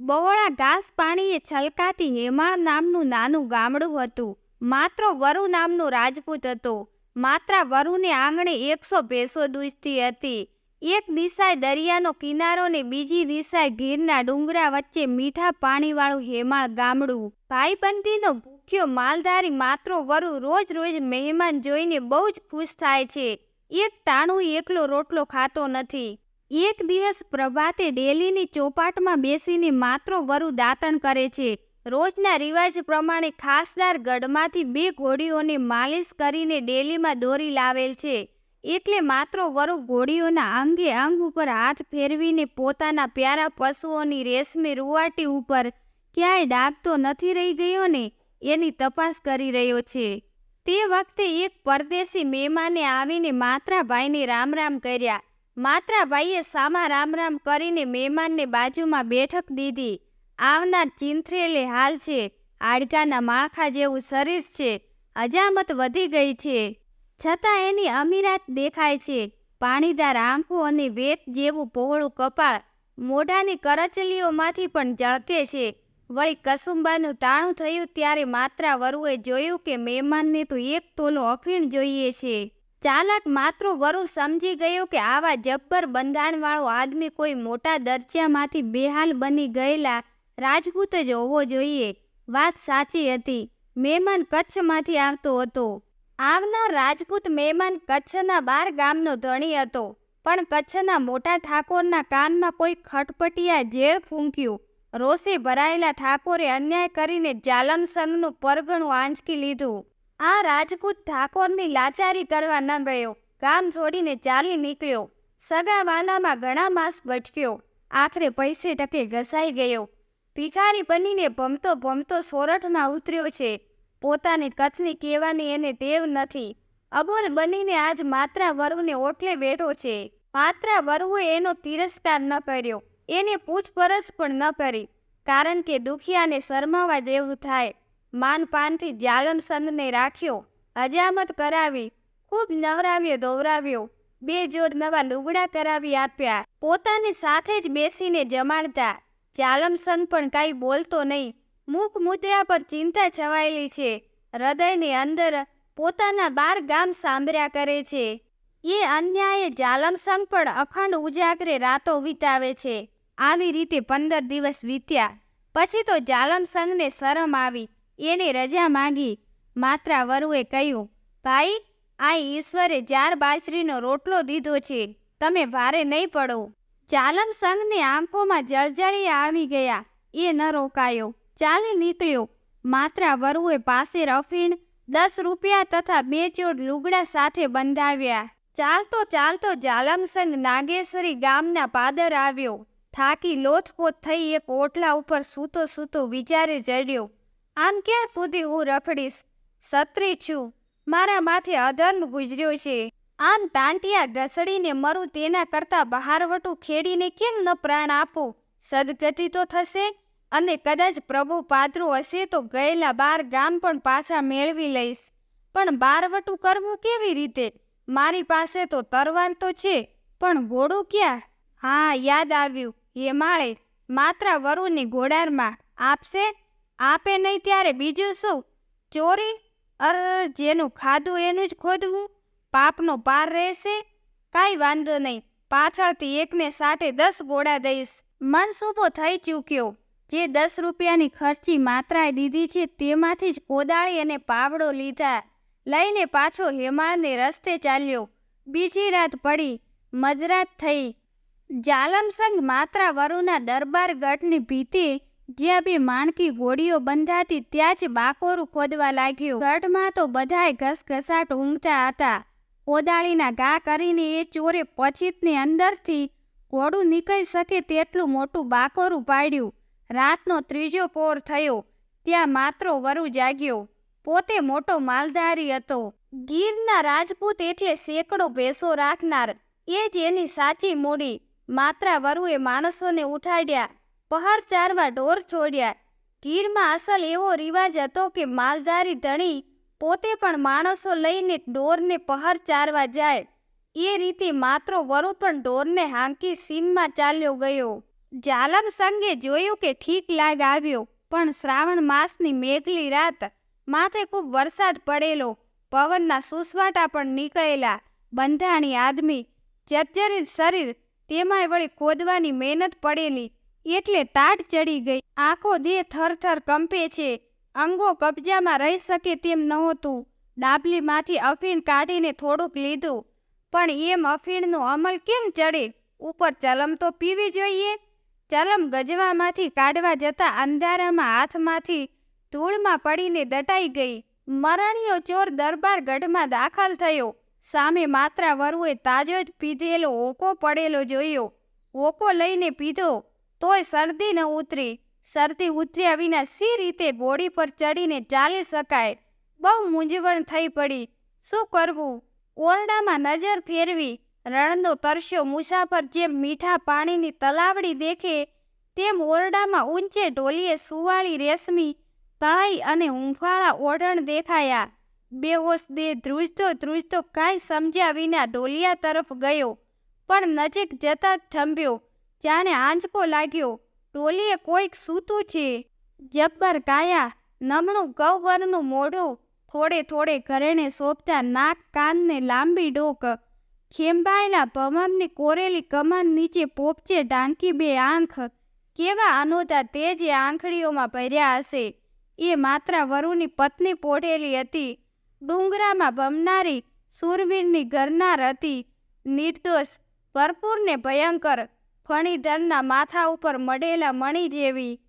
બહોળા ઘાસ પાણીએ છલકાતી હેમાળ નામનું નાનું ગામડું હતું. માત્ર વરુ નામનો રાજપૂત હતો. માત્ર વરુને આંગણે એકસો ભેંસો દૂધતી હતી. એક દિશાએ દરિયાનો કિનારો ને બીજી દિશાએ ગીરના ડુંગરા વચ્ચે મીઠા પાણીવાળું હેમાળ ગામડું. ભાઈબંધીનો ભૂખ્યો માલધારી માત્ર વરુ રોજ રોજ મહેમાન જોઈને બહુ જ ખુશ થાય છે. એક ટાણું એકલો રોટલો ખાતો નથી. એક દિવસ પ્રભાતે ડેલીની ચોપાટમાં બેસીને માત્ર વરુ દાંતણ કરે છે. રોજના રિવાજ પ્રમાણે ખાસદાર ગઢમાંથી બે ઘોડીઓને માલિશ કરીને ડેલીમાં દોરી લાવેલ છે. એટલે માત્ર વરુ ઘોડીઓના અંગે અંગ ઉપર હાથ ફેરવીને પોતાના પ્યારા પશુઓની રેશમી રૂવાટી ઉપર ક્યાંય ડાઘ તો નથી રહી ગયો ને એની તપાસ કરી રહ્યો છે. તે વખતે એક પરદેશી મહેમાને આવીને માત્રાભાઈને રામ રામ કર્યા. માત્રાભાઈએ સામા રામ રામ કરીને મહેમાનને બાજુમાં બેઠક દીધી. આવનાર ચિંથરેલે હાલ છે. હાડકાના માળખા જેવું શરીર છે. અજામત વધી ગઈ છે. છતાં એની અમીરાત દેખાય છે. પાણીદાર આંખો અને વેત જેવું પહોળું કપાળ મોઢાની કરચલીઓમાંથી પણ ઝળકે છે. વળી કસુંબાનું ટાણું થયું ત્યારે માત્રા વરુએ જોયું કે મહેમાનને તો એક તોલો અફીણ જોઈએ છે. ચાલાક માત્ર વરુ સમજી ગયો કે આવા જબ્બર બંધાણવાળો આદમી કોઈ મોટા દરજ્જામાંથી બેહાલ બની ગયેલા રાજપૂત જ હોવો જોઈએ. વાત સાચી હતી. મહેમાન કચ્છમાંથી આવતો હતો. આવનાર રાજપૂત મહેમાન કચ્છના બાર ગામનો ધણી હતો. પણ કચ્છના મોટા ઠાકોરના કાનમાં કોઈ ખટપટિયા ઝેર ફૂંક્યું. રોષે ભરાયેલા ઠાકોરે અન્યાય કરીને જાલમસનનું પરગણું આંચકી લીધું. આ રાજપૂત ઠાકોરની લાચારી કરવા ન ગયો. ગામ છોડીને ચાલી નીકળ્યો. સગા વાનામાં ઘણા માસ ભટક્યો આખરે પૈસે ટકે ઘસાઈ ગયો. ભિખારી બનીને ભમતો ભમતો સોરઠમાં ઉતર્યો છે. પોતાની કથની કહેવાની એને ટેવ નથી. અબોલ બનીને આજ માત્રા વરુને ઓટલે બેઠો છે. માત્રા વરુએ એનો તિરસ્કાર ન કર્યો. એને પૂછપરછ પણ ન કરી. કારણ કે દુખિયાને શરમાવા જેવું થાય. માનપાનથી જાલમસંદને રાખ્યો. હજામત કરાવી, ખૂબ નવરાવ્યો દોવરાવ્યો બે જોડ નવા લુગડા કરાવી આપ્યા. પોતાની સાથે જ બેસીને જમાડતા. જાલમસંદ પણ કાંઈ બોલતો નહીં. મુખ મુદ્રા પર ચિંતા છવાયેલી છે. હૃદયની અંદર પોતાના બાર ગામ સાંભળ્યા કરે છે. એ અન્યાયે જાલમસંગ પણ અખંડ ઉજાગરે રાતો વિતાવે છે. આવી રીતે પંદર દિવસ વીત્યા. પછી તો જાલમસંગને શરમ આવી. એને રજા માંગી. માત્રા વરુએ કહ્યું, ભાઈ, આ ઈશ્વરે જાર બાજરીનો રોટલો દીધો છે. તમે ભારે નહીં પડો. ચાલમ સંઘની આંખોમાં જળજળી આવી ગયા. એ ન રોકાયો. ચાલી નીકળ્યો. માત્રા વરુએ પાસે રફીણ, દસ રૂપિયા તથા બે ચોર લુગડા સાથે બંધાવ્યા. ચાલતો ચાલતો જાલમસંગ નાગેશ્વરી ગામના પાદર આવ્યો. થાકી લોથપોથ થઈ એક ઓટલા ઉપર સૂતો સૂતો વિચારે ચડ્યો. આમ ક્યાં સુધી હું રખડીશ? સત્રી છું. મારા માથે અધર્મ ગુજર્યો છે. આમ તાંટિયા ઢસડીને મરું તેના કરતાં બહારવટું ખેડીને કેમ ન પ્રાણ આપું? સદગતિ તો થશે અને કદાચ પ્રભુ પાત્રો હશે તો ગયેલા બાર ગામ પણ પાછા મેળવી લઈશ. પણ બારવટું કરવું કેવી રીતે? મારી પાસે તો તરવાર તો છે, પણ ઘોડું ક્યાં? હા, યાદ આવ્યું. હેમાળે માળે, માત્ર વરુની ઘોડારમાં. આપશે? આપે નહીં ત્યારે બીજું શું? ચોરી? અર, જેનું ખાધું એનું જ ખોદવું? પાપનો પાર રહેશે? કાંઈ વાંધો નહીં. પાછળથી એકને સાટે દસ ગોળા દઈશ. મનસૂબો થઈ ચૂક્યો. જે દસ રૂપિયાની ખર્ચી માત્રાએ દીધી છે તેમાંથી જ કોદાળી અને પાવડો લીધા. લઈને પાછો હેમાળને રસ્તે ચાલ્યો. બીજી રાત પડી. મજરાત થઈ. જાલમસંગ માત્રા વરુના દરબાર ગઢની ભીતિ જ્યાં બી માણકી ઘોડીઓ બંધાતી ત્યાં જ બાકોરું ખોદવા લાગ્યું. ગઢમાં તો બધાય ઘસઘસાટ ઊંઘતા હતા. કોદાળીના ઘા કરીને એ ચોરે પછીતની અંદરથી ઘોડું નીકળી શકે તેટલું મોટું બાકોરું પાડ્યું. રાતનો ત્રીજો પોર થયો. ત્યાં માત્ર વરુ જાગ્યો. પોતે મોટો માલધારી હતો. ગીરના રાજપૂત એટલે સેંકડો ભેંસો રાખનાર. એ જ એની સાચી મૂડી. માત્રા વરુએ માણસોને ઉઠાડ્યા. પહાર ચારવા ઢોર છોડ્યા. ગીરમાં અસલ એવો રિવાજ હતો કે માલધારી ધણી પોતે પણ માણસો લઈને ઢોરને પહાર ચારવા જાય. એ રીતે માત્ર વરુ પણ ઢોરને હાંકી સીમમાં ચાલ્યો ગયો. જાલમ સંગે જોયું કે ઠીક લાગ આવ્યો, પણ શ્રાવણ માસની મેઘલી રાત માથે ખૂબ વરસાદ પડેલો. પવનના સુસવાટા પણ નીકળેલા. બંધાણી આદમી જર્જરિત શરીર તેમાંય વળી ખોદવાની મહેનત પડેલી. એટલે ટાઢ ચડી ગઈ. આખો દેહ થરથર કંપે છે. અંગો કબજામાં રહી શકે તેમ નહોતું. ડાબલીમાંથી અફીણ કાઢીને થોડુંક લીધું. પણ એમ અફીણનો અમલ કેમ ચડે? ઉપર ચલમ તો પીવી જોઈએ. ચલમ ગજવામાંથી કાઢવા જતા અંધારામાં હાથમાંથી ધૂળમાં પડીને દટાઈ ગઈ. મરણીયો ચોર દરબાર ગઢમાં દાખલ થયો. સામે માત્રા વરુએ તાજો જ પીધેલો હોકો પડેલો જોયો. હોકો લઈને પીધો. તોય શરદી ન ઉતરી. શરદી ઉતર્યા વિના સી રીતે ઘોડી પર ચડીને ચાલી શકાય. બહુ મૂંઝવણ થઈ પડી. શું કરવું? ઓરડામાં નજર ફેરવી. રણનો તરસ્યો મુસાફર જેમ મીઠા પાણીની તલાવડી દેખે, તેમ ઓરડામાં ઊંચે ઢોલીએ સુવાળી રેશમી તળાઈ અને હૂંફાળા ઓઢણ દેખાયા. બેહોશ દેહ ધ્રુજતો ધ્રુજતો કાંઈ સમજ્યા વિના ઢોલિયા તરફ ગયો, પણ નજીક જતા જ થંભ્યો. જાણે આંચકો લાગ્યો. ટોલીએ કોઈક સૂતું છે. જબ્બર કાયા, નમણું ગૌવરનું મોઢું, થોડે થોડે ઘરેણે શોભતા નાક કાનને લાંબી ડોક. ખેંભાયેલા ભમરની કોરેલી કમર નીચે પોપચે ઢાંકી બે આંખ. કેવા અનોતા તે જે આંખડીઓમાં ભર્યા હશે. એ માત્ર વરુની પત્ની પોઢેલી હતી. ડુંગરામાં ભમનારી સુરવીરની ગરનાર હતી. નિર્દોષ ભરપૂર ને ભયંકર ફણીધરના માથા ઉપર મડેલા મણી જેવી.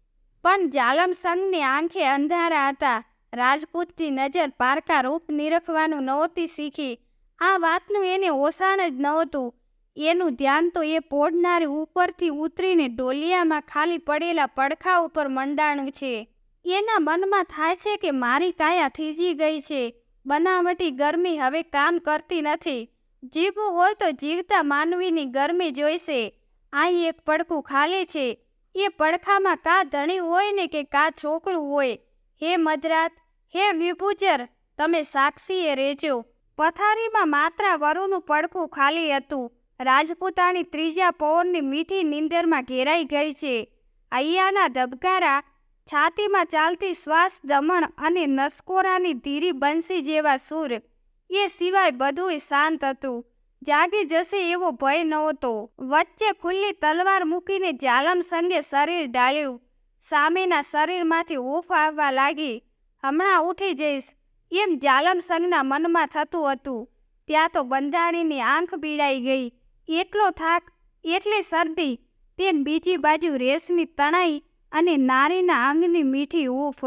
પણ જાલમસંગની આંખે અંધારા હતા. રાજપૂતની નજર પારકા રૂપ નિરખવાનું નહોતી શીખી. આ વાતનું એને ઓસાણ જ નહોતું. એનું ધ્યાન તો એ પોડનારી ઉપરથી ઉતરીને ડોલિયામાં ખાલી પડેલા પડખા ઉપર મંડાણ છે. એના મનમાં થાય છે કે મારી કાયા થીજી ગઈ છે. બનાવટી ગરમી હવે કામ કરતી નથી. જીવવું હોય તો જીવતા માનવીની ગરમી જોઈશે. અહીં એક પડખું ખાલી છે. એ પડખામાં કા ધણી હોય ને કે કા છોકરું હોય? હે મધરાત, હે વિભૂચર, તમે સાક્ષીએ રહેજો. પથારીમાં માત્ર વરુનું પડખું ખાલી હતું. રાજપૂતાની ત્રીજા પૌરની મીઠી નીંદરમાં ઘેરાઈ ગઈ છે. અહીંયાના ધબકારા, છાતીમાં ચાલતી શ્વાસ, દમણ અને નસકોરાની ધીરી બંસી જેવા સૂર. એ સિવાય બધુંય શાંત હતું. જાગી જશે એવો ભય નહોતો વચ્ચે ખુલ્લી તલવાર મૂકીને જાલમ સંગે શરીર ડાળ્યું સામેના શરીરમાંથી હૂફ આવવા લાગી. હમણાં ઉઠી જઈશ. એમ જાલમ સંગના મનમાં થતું હતું. ત્યાં તો બંધાણીની આંખ પીડાઈ ગઈ. એટલો થાક, એટલી શરદી તેન બીજી બાજુ રેશમી તણાઈ અને નારીના આંગની મીઠી હૂફ.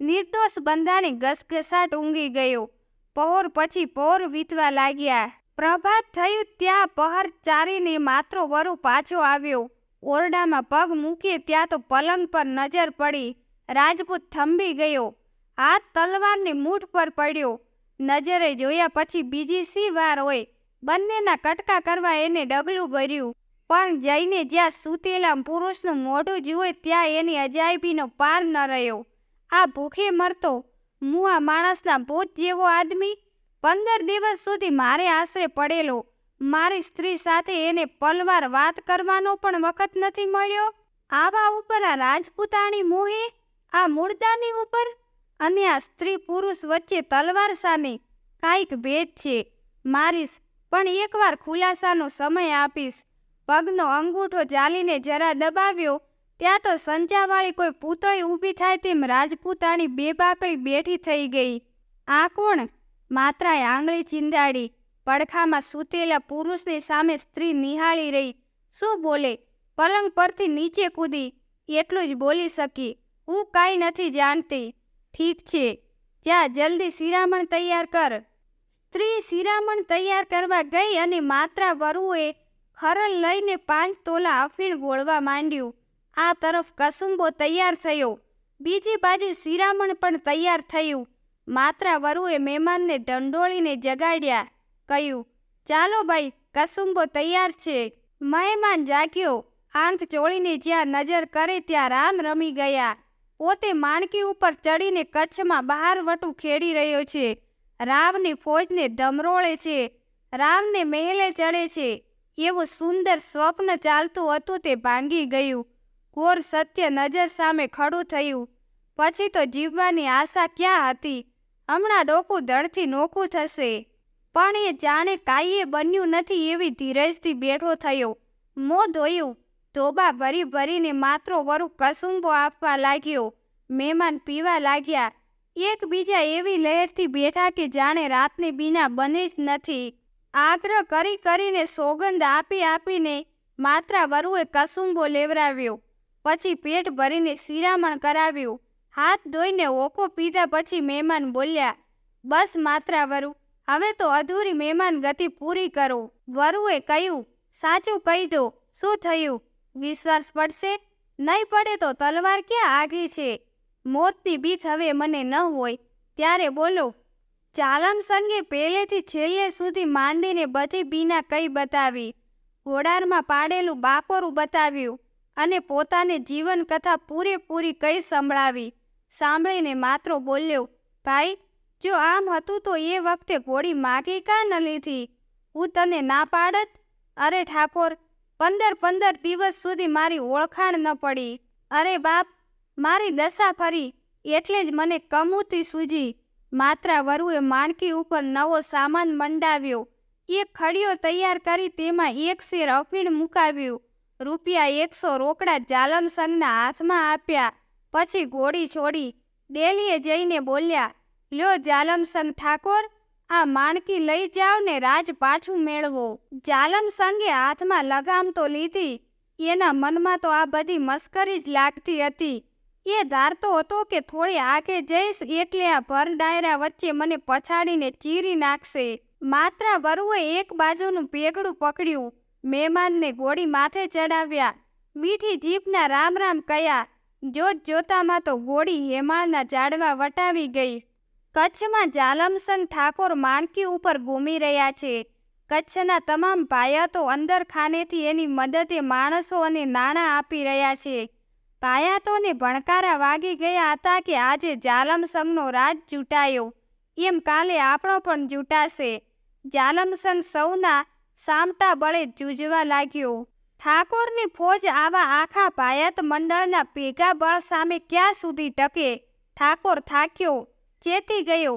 નિર્દોષ બંધાણી ઘસઘસાટ ઊંઘી ગયો. પહોર પછી પહોર વીતવા લાગ્યા. પ્રભાત થયું ત્યાં પહર ચારીને માત્રો વરુ પાછો આવ્યો. ઓરડામાં પગ મૂકીએ ત્યાં તો પલંગ પર નજર પડી. રાજપૂત થંભી ગયો. હાથ તલવારની મૂઠ પર પડ્યો. નજરે જોયા પછી બીજી સી વાર હોય? બંનેના કટકા કરવા એને ડગલું ભર્યું. પણ જઈને જ્યાં સૂતેલા પુરુષનું મોઢું જુએ ત્યાં એની અજાયબીનો પાર ન રહ્યો. આ ભૂખે મરતો, મુઆ માણસના ભૂત જેવો આદમી? પંદર દિવસ સુધી મારે આશરે પડેલો મારી સ્ત્રી સાથે એને પલવાર વાત કરવાનો પણ વખત નથી મળ્યો. આવા ઉપર આ રાજપૂતાણી મોહે, આ મૂળદાની ઉપર અને આ સ્ત્રી પુરુષ વચ્ચે તલવાર સામે કાંઈક ભેદ છે. મારીશ, પણ એકવાર ખુલાસાનો સમય આપીશ. પગનો અંગૂઠો ચાલીને જરા દબાવ્યો, ત્યાં તો સંચાવાળી કોઈ પૂતળી ઊભી થાય તેમ રાજપૂતાણી બેબાકળી બેઠી થઈ ગઈ. આ કોણ? માત્રાએ આંગળી ચીંદાડી પડખામાં સૂતેલા પુરુષની સામે સ્ત્રી નિહાળી રહી. શું બોલે? પલંગ પરથી નીચે કૂદી. એટલું જ બોલી શકી. હું કાંઈ નથી જાણતી. ઠીક છે. જા, જલ્દી શિરામણ તૈયાર કર. સ્ત્રી શિરામણ તૈયાર કરવા ગઈ અને માત્રા વરુએ ખરલ લઈને પાંચ તોલા અફીણ ગોળવા માંડ્યું. આ તરફ કસુંબો તૈયાર થયો. બીજી બાજુ શિરામણ પણ તૈયાર થયું. માત્રા વરુએ મહેમાનને ઢંઢોળીને જગાડ્યા, કહ્યું, ચાલો ભાઈ, કસુંબો તૈયાર છે. મહેમાન જાગ્યો, આંખ ચોળીને જ્યાં નજર કરે ત્યાં રામ રમી ગયા. પોતે માણકી ઉપર ચડીને કચ્છમાં બહાર વટું ખેડી રહ્યો છે. રાવની ફોજને ધમરોળે છે. રામને મહેલે ચડે છે. એવું સુંદર સ્વપ્ન ચાલતું હતું તે ભાંગી ગયું. ઘોર સત્ય નજર સામે ખડું થયું. પછી તો જીવવાની આશા ક્યાં હતી? હમણાં ડોકું દળથી નોખું થશે. પણ એ જાણે કાંઈએ બન્યું નથી એવી ધીરજથી બેઠો થયો. મો ધોયું. ધોબા ભરી ભરીને માત્રો વરુ કસુંબો આપવા લાગ્યો. મહેમાન પીવા લાગ્યા. એકબીજા એવી લહેરથી બેઠા કે જાણે રાતને બીના બને જ નથી. આગ્રહ કરી કરીને સોગંદ આપી આપીને માત્રા વરુએ કસુંબો લેવરાવ્યો. પછી પેટ ભરીને શિરામણ કરાવ્યું. હાથ ધોઈને ઓકો પીધા પછી મહેમાન બોલ્યા, બસ માત્રા વરુ, હવે તો અધૂરી મહેમાન ગતિ પૂરી કરો. વરુએ કહ્યું, સાચું કહી દો, શું થયું? વિશ્વાસ પડશે? નહીં પડે તો તલવાર ક્યાં આઘી છે? મોતની બીક હવે મને ન હોય. ત્યારે બોલો, ચાલમ સંગે પહેલેથી છેલ્લે સુધી માંડીને બધી બીના કઈ બતાવી? ઘોડારમાં પાડેલું બાકોરું બતાવ્યું અને પોતાને જીવન કથા પૂરેપૂરી કઈ સંભળાવી? સાંભળીને માત્રો બોલ્યો, ભાઈ, જો આમ હતું તો એ વખતે ઘોડી માગી કા ન લીધી? હું તને ના પાડત? અરે ઠાકોર, પંદર પંદર દિવસ સુધી મારી ઓળખાણ ન પડી. અરે બાપ, મારી દશા ફરી, એટલે જ મને કમૂતી સૂજી. માત્રા વરુએ માણકી ઉપર નવો સામાન મંડાવ્યો. એક ખડીયો તૈયાર કરી તેમાં એક શેર અફીણ મુકાવ્યું. રૂપિયા એકસો રોકડા જાલમ સંઘના હાથમાં આપ્યા. પછી ઘોડી છોડી ડેલીએ જઈને બોલ્યા, લ્યો જાલમસંગ ઠાકોર, આ માણકી લઈ જાઓ ને રાજ પાછું મેળવો. જાલમસંગે હાથમાં લગામ તો લીધી, એના મનમાં તો આ બધી મસ્કરી જ લાગતી હતી. એ ધારતો હતો કે થોડી આગે જઈશ એટલે આ ભર ડાયરા વચ્ચે મને પછાડીને ચીરી નાખશે. માત્રા વરુએ એક બાજુનું ભેગડું પકડ્યું, મહેમાનને ગોળી માથે ચડાવ્યા. મીઠી જીભના રામ રામ કયા જોત જોતામાં તો ગોળી હેમાળના ઝાડવા વટાવી ગઈ. કચ્છમાં જાલમસંગ ઠાકોર માણકી ઉપર ઘૂમી રહ્યા છે. કચ્છના તમામ ભાયાતો અંદર ખાનેથી એની મદદે માણસો અને નાણાં આપી રહ્યા છે. ભાયાતોને ભણકારા વાગી ગયા હતા કે આજે જાલમસંગનો રાજ ચૂંટાયો એમ કાલે આપણો પણ જૂટાશે. જાલમસંગ સૌના સામટા બળે જૂજવા લાગ્યો. ઠાકોરની ફોજ આવા આખા ભાયાત મંડળના ભેગા બળ સામે ક્યાં સુધી ટકે? ઠાકોર થાક્યો, ચેતી ગયો,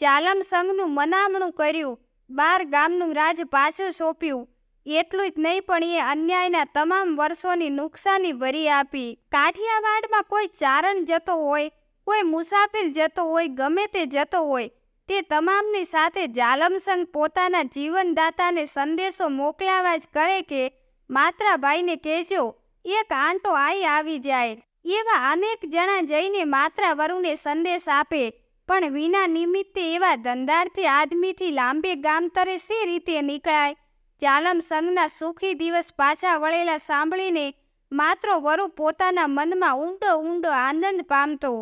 જાલમ સંઘનું મનામણું કર્યું, બાર ગામનું રાજ પાછું સોંપ્યું. એટલું જ નહીં પણ એ અન્યાયના તમામ વર્ષોની નુકસાની ભરી આપી. કાઠિયાવાડમાં કોઈ ચારણ જતો હોય, કોઈ મુસાફિર જતો હોય, ગમે તે જતો હોય, તે તમામની સાથે જાલમસંગ પોતાના જીવનદાતાને સંદેશો મોકલાવા જ કરે કે માત્રાભાઈને કહેજો, એક આંટો આઈ આવી જાય. એવા અનેક જણા જઈને માત્રા વરુને સંદેશ આપે, પણ વિના નિમિત્તે એવા ધંધાર્થી આદમીથી લાંબે ગામતરે સી રીતે નીકળાય? ચાલમ સંઘના સુખી દિવસ પાછા વળેલા સાંભળીને માત્ર વરુ પોતાના મનમાં ઊંડો ઊંડો આનંદ પામતો.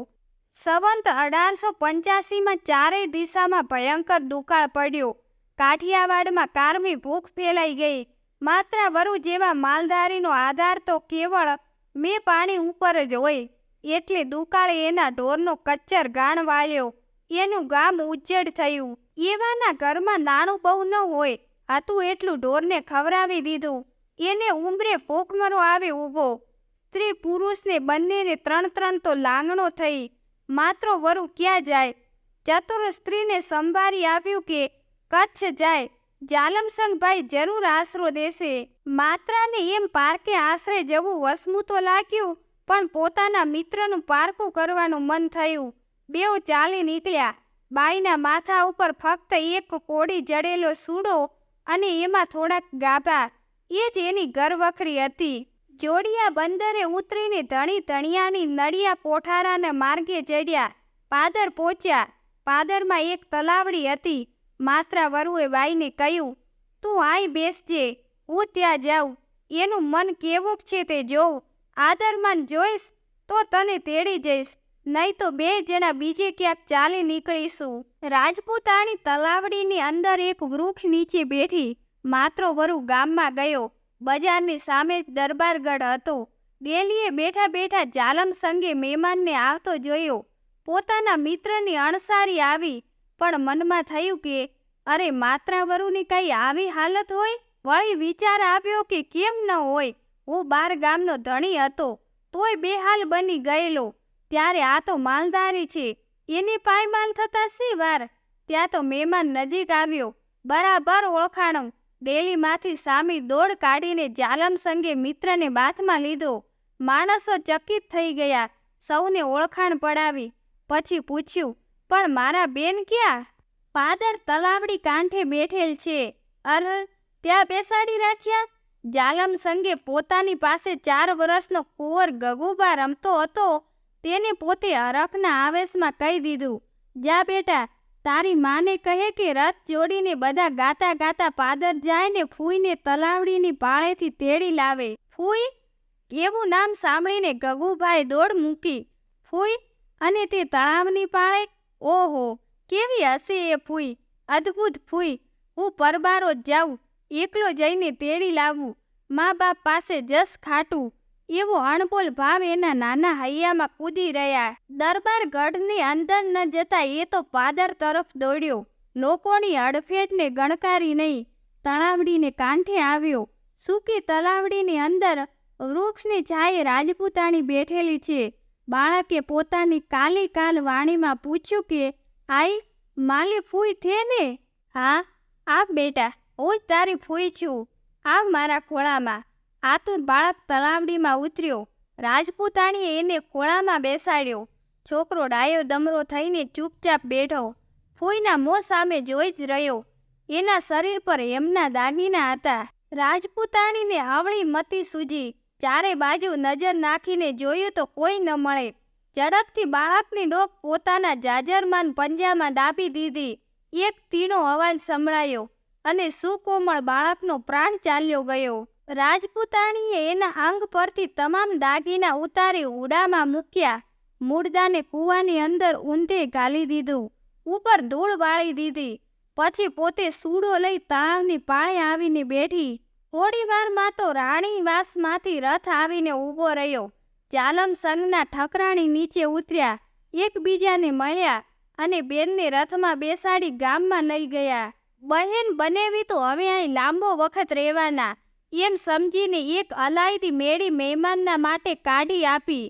સંવંત અઢારસો પંચ્યાસીમાં ચારેય દિશામાં ભયંકર દુકાળ પડ્યો. કાઠિયાવાડમાં કારમી ભૂખ ફેલાઈ ગઈ. માત્ર વરુ જેવા માલધારીનો આધાર તો કેવળ મેં પાણી ઉપર જ હોય, એટલે દુકાળે એના ઢોરનો કચ્ચર ગાણ વાળ્યો. એનું ગામ ઉજ્જડ થયું. એવાના ઘરમાં નાણું બહુ ન હોય, હતું એટલું ઢોરને ખવરાવી દીધું. એને ઉંબરે ભૂખમરો આવે ઊભો. સ્ત્રી પુરુષને બંનેને ત્રણ ત્રણ તો લાંગણો થઈ. માત્ર વરુ ક્યાં જાય? ચતુર સ્ત્રીને સંભારી આપ્યું કે કચ્છ જાય? જાલમસંગભાઈ જરૂર આશરો દેશે. માત્રાને એમ પાર્કે આશરે જવું વસમું તો લાગ્યું, પણ પોતાના મિત્રનું પારકું કરવાનું મન થયું. બેઉ ચાલી નીકળ્યા. બાઈના માથા ઉપર ફક્ત એક કોડી જડેલો સૂડો અને એમાં થોડાક ગાભા. એ જ એની ઘરવખરી હતી. જોડિયા બંદરે ઉતરીને ધણી ધણિયાની નડિયા કોઠારાના માર્ગે ચડ્યા. પાદર પહોંચ્યા. પાદરમાં એક તલાવડી હતી. માત્રા વરુએ બાઈને કહ્યું, તું આઈ બેસજે, હું ત્યાં જાઉં. એનું મન કેવું છે તે જોઉં. આદરમાન જોઈશ તો તને તેડી જઈશ. નહીં તો બે જણા બીજે ક્યાંક ચાલી નીકળીશું. રાજપૂતાણી તલાવડીની અંદર એક વૃક્ષ નીચે બેઠી. માત્ર વરુ ગામમાં ગયો. બજારની સામે જ દરબારગઢ હતો. ડેલીએ બેઠા બેઠા જાલમ સંગે મહેમાનને આવતો જોયો. પોતાના મિત્રની અણસારી આવી. પણ મનમાં થયું કે, અરે, માત્રાવરુની કંઈ આવી હાલત હોય? વળી વિચાર આવ્યો કે કેમ ન હોય? હું બાર ગામનો ધણી હતો, તોય બેહાલ બની ગયેલો. ત્યારે આ તો માલધારી છે. એની પાયમાલ થતા સી વાર? ત્યાં તો મહેમાન નજીક આવ્યો. બરાબર ઓળખાણો. ડેલીમાંથી સામી દોડ કાઢીને જાલમ સંગે મિત્રને બાથમાં લીધો. માણસો ચકિત થઈ ગયા. સૌને ઓળખાણ પડાવી. પછી પૂછ્યું પણ મારા બેન ક્યાં? પાદર તલાવડી કાંઠે બેઠેલ છે. અર, ત્યાં બેસાડી રાખ્યા? જાલમ સંગે પોતાની પાસે ચાર વર્ષનો કુંવર ગગુબા રમતો હતો. તેને પોતે હરખના આવેશમાં કહી દીધું, જા બેટા, તારી માને કહે કે રથ જોડીને બધા ગાતા ગાતા પાદર જાય ને ફૂઈને તલાવડીની પાળેથી તેડી લાવે. ફૂઈ? એવું નામ સાંભળીને ગગુભાઈ દોડ મૂકી. ફૂઈ? અને તે તળાવની પાળે ઓહો, કેવી હશે એ ફૂઈ અદ્ભુત ફૂઈ હું પરબારો જ જાઉં, એકલો જઈને તેડી લાવું. મા બાપ પાસે જસ ખાટું. એવો અણબોલ ભાવ એના નાના હૈયામાં કૂદી રહ્યા. દરબાર ગઢની અંદર ન જતા એ તો પાદર તરફ દોડ્યો. લોકોની અડફેટને ગણકારી નહીં. તળાવડીને કાંઠે આવ્યો. સૂકી તલાવડીની અંદર વૃક્ષની છાયે રાજપૂતાણી બેઠેલી છે. બાળકે પોતાની કાલી કાલ વાણીમાં પૂછ્યું કે, આઈ, માલી ફૂઈ થે ને? હા આ બેટા, હું જ તારી ફૂઈ છું. આ મારા ખોળામાં. આ તો બાળક તલાવડીમાં ઉતર્યો. રાજપૂતાણીએ એને ખોળામાં બેસાડ્યો. છોકરો ડાયો દમરો થઈને ચૂપચાપ બેઠો. ફૂઈના મોં સામે જોઈ જ રહ્યો. એના શરીર પર એમના દાગીના હતા. રાજપૂતાણીને આવળી મતી સૂજી ચારે બાજુ નજર નાખીને જોયું તો કોઈ ન મળે. ઝડપથી બાળકની ડોક પોતાના જાજરમાન પંજામાં દાબી દીધી. એક તીણો અવાજ સંભળાયો અને સુકોમળ બાળકનો પ્રાણ ચાલ્યો ગયો. રાજપૂતાણીએ એના અંગ પરથી તમામ દાગીના ઉતારી ઉડામાં મૂક્યા. મૂળદાને કૂવાની અંદર ઊંધે ગાલી દીધું. ઉપર ધૂળ વાળી દીધી. પછી પોતે સૂડો લઈ તળાવની પાળે આવીને બેઠી. થોડી વારમાં તો રાણીવાસમાંથી રથ આવીને ઊભો રહ્યો. ચાલમ સંઘના ઠકરાણી નીચે ઉતર્યા. એકબીજાને મળ્યા અને બેનને રથમાં બેસાડી ગામમાં લઈ ગયા. બહેન બનેવી તો હવે અહીં લાંબો વખત રહેવાના. એમ સમજીને એક અલાયદી મેળી મહેમાનના માટે કાઢી આપી.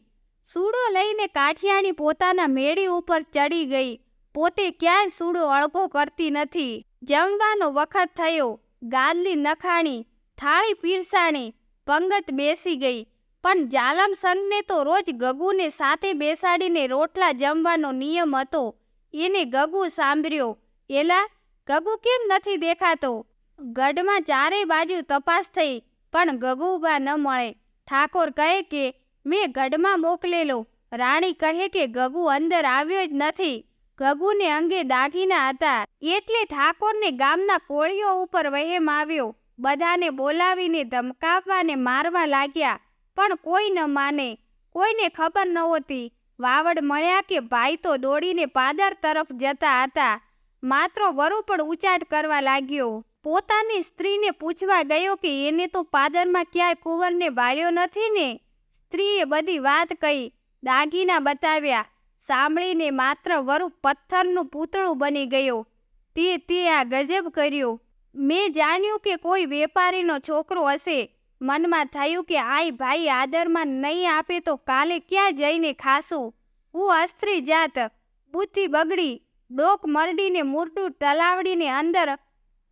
સૂડો લઈને કાઠિયાણી પોતાના મેળી ઉપર ચડી ગઈ. પોતે ક્યાંય સૂડો અળગો કરતી નથી. જમવાનો વખત થયો. ગાદલી નખાણી થાળી પીરસાણી, પંગત બેસી ગઈ. પણ જાલમ સંઘને તો રોજ ગગુને સાથે બેસાડીને રોટલા જમવાનો નિયમ હતો. એને ગગુ સાંભળ્યો, એલા, ગગુ કેમ નથી દેખાતો? ગઢમાં ચારે બાજુ તપાસ થઈ, પણ ગગુબા ન મળે. ઠાકોર કહે કે, મેં ગઢમાં મોકલેલો. રાણી કહે કે, ગગુ અંદર આવ્યો જ નથી. ગગુને અંગે દાગીના હતા. એટલે ઠાકોરને ગામના કોળીઓ ઉપર વહેમ આવ્યો. બધાને બોલાવીને ધમકાવવાને મારવા લાગ્યા, પણ કોઈ ન માને. કોઈને ખબર નહોતી વાવડ મળ્યા કે ભાઈ તો દોડીને પાદર તરફ જતા હતા. માત્ર વરુ પણ ઉચાટ કરવા લાગ્યો. પોતાની સ્ત્રીને પૂછવા ગયો કે એને તો પાદરમાં ક્યાંય કુંવરને વાળ્યો નથી ને? સ્ત્રીએ બધી વાત કહી, દાગીના બતાવ્યા. સાંભળીને માત્ર વરુ પથ્થરનું પૂતળું બની ગયો. તે તે આ ગજબ કર્યો. મેં જાણ્યું કે કોઈ વેપારીનો છોકરો હશે. મનમાં થયું કે આઈ ભાઈ આદરમાં નહીં આપે તો કાલે ક્યાં જઈને ખાશું? હું અસ્ત્રી જાત, બુદ્ધિ બગડી, ડોક મરડીને મૂરડું તલાવડીને અંદર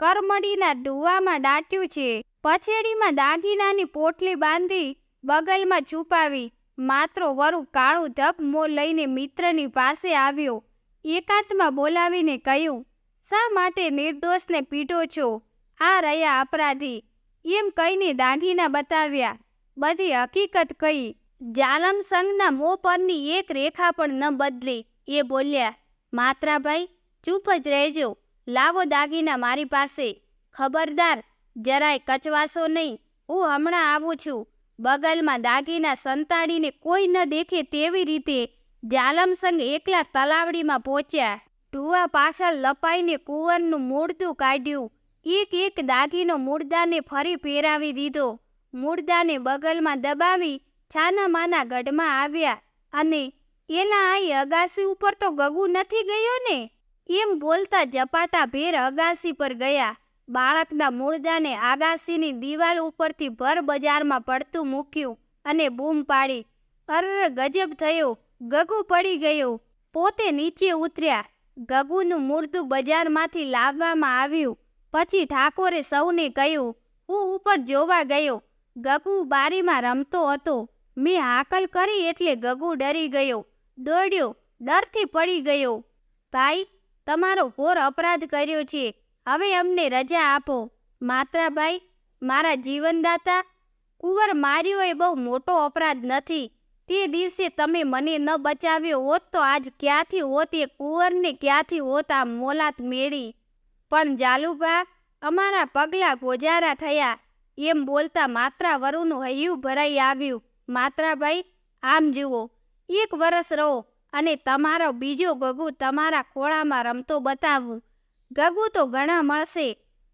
કરમડીના ડુવામાં દાટ્યું છે. પછેડીમાં દાગીનાની પોટલી બાંધી બગલમાં છુપાવી, માત્ર વરુ કાળું ધપ મો લઈને મિત્રની પાસે આવ્યો. એકાંતમાં બોલાવીને કહ્યું શા માટે નિર્દોષને પીટો છો? આ રહ્યા અપરાધી. એમ કહીને દાગીના બતાવ્યા. બધી હકીકત કહી. જાલમ સંઘના મોં પરની એક રેખા પણ ન બદલી. એ બોલ્યા, માત્રાભાઈ, ચૂપ જ રહેજો. લાવો દાગીના મારી પાસે. ખબરદાર, જરાય કચવાશો નહીં. હું હમણાં આવું છું. બગલમાં દાગીના સંતાડીને કોઈ ન દેખે તેવી રીતે જાલમસંગ એકલા તલાવડીમાં પહોંચ્યા. ટુવા પાછળ લપાઈને કુંવરનું મૂળદું કાઢ્યું. એક એક દાગીનો મૂળદાને ફરી પહેરાવી દીધો. મૂળદાને બગલમાં દબાવી છાનામાના ગઢમાં આવ્યા અને એના આઈ, અગાસી ઉપર તો ગગુ નથી ગયો ને? એમ બોલતા જપાટા ભેર અગાસી પર ગયા. બાળકના મૂળદાને આગાસીની દિવાલ ઉપરથી ભર બજારમાં પડતું મૂક્યું અને બૂમ પાડી. અર ગજબ થયો. ગગુ પડી ગયો. પોતે નીચે ઉતર્યા. ગગુનું મૂર્તું બજારમાંથી લાવવામાં આવ્યું. પછી ઠાકોરે સૌને કહ્યું, હું ઉપર જોવા ગયો. ગગુ બારીમાં રમતો હતો. મેં હાકલ કરી એટલે ગગુ ડરી ગયો. દોડ્યો, ડરથી પડી ગયો. ભાઈ, તમારો ઘોર અપરાધ કર્યો છે. હવે અમને રજા આપો. માત્રાભાઈ મારા જીવનદાતા કુંવર માર્યો એ બહુ મોટો અપરાધ નથી. તે દિવસે તમે મને ન બચાવ્યો હોત તો આજ ક્યાંથી હોત એ કુંવરને ક્યાંથી હોત આ મોલાત મેળી? પણ જાલુભા અમારા પગલાં ગોજારા થયા. એમ બોલતા માત્રા વરુનું હૈયું ભરાઈ આવ્યું. માત્રાભાઈ આમ જુઓ, એક વરસ રહો અને તમારો બીજો ગગુ તમારા ખોળામાં રમતો બતાવું. ગગુ તો ઘણા મળશે,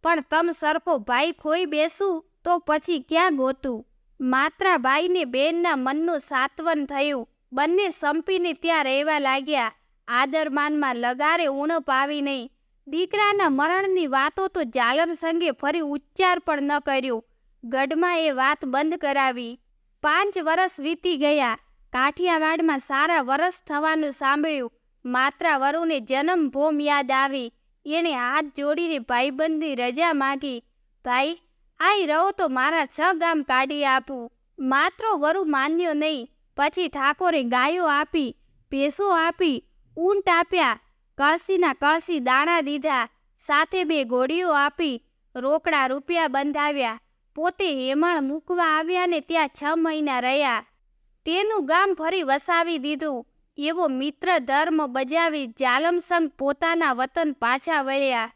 પણ તમ સરખો ભાઈ ખોઈ બેસું તો પછી ક્યાં ગોતું? માત્રા બાઈને બેનના મનનું સાત્વન થયું. બંને સંપીને ત્યાં રહેવા લાગ્યા. આદરમાનમાં લગારે ઉણપ આવી નહીં. દીકરાના મરણની વાતો તો જાલમ સંગે ફરી ઉચ્ચાર પણ ન કર્યો. ગઢમાં એ વાત બંધ કરાવી. પાંચ વરસ વીતી ગયા. કાઠિયાવાડમાં સારા વરસ થવાનું સાંભળ્યું. માત્રા વરુને જન્મભૂમ યાદ આવી. એણે હાથ જોડીને ભાઈબંધની રજા માગી. ભાઈ આઈ રહો તો મારા છ ગામ કાઢી આપું. માત્ર વરુ માન્યો નહીં, પછી ઠાકોરે ગાયો આપી, ભેંસો આપી, ઊંટ આપ્યા કળસીના કળસી દાણા દીધા, સાથે બે ઘોડીઓ આપી, રોકડા રૂપિયા બંધાવ્યા, પોતે હેમાળ મૂકવા આવ્યા ને ત્યાં છ મહિના રહ્યા. તેનું ગામ ફરી વસાવી દીધું. એવો મિત્ર ધર્મ બજાવી જાલમસંગ પોતાના વતન પાછા વળ્યા.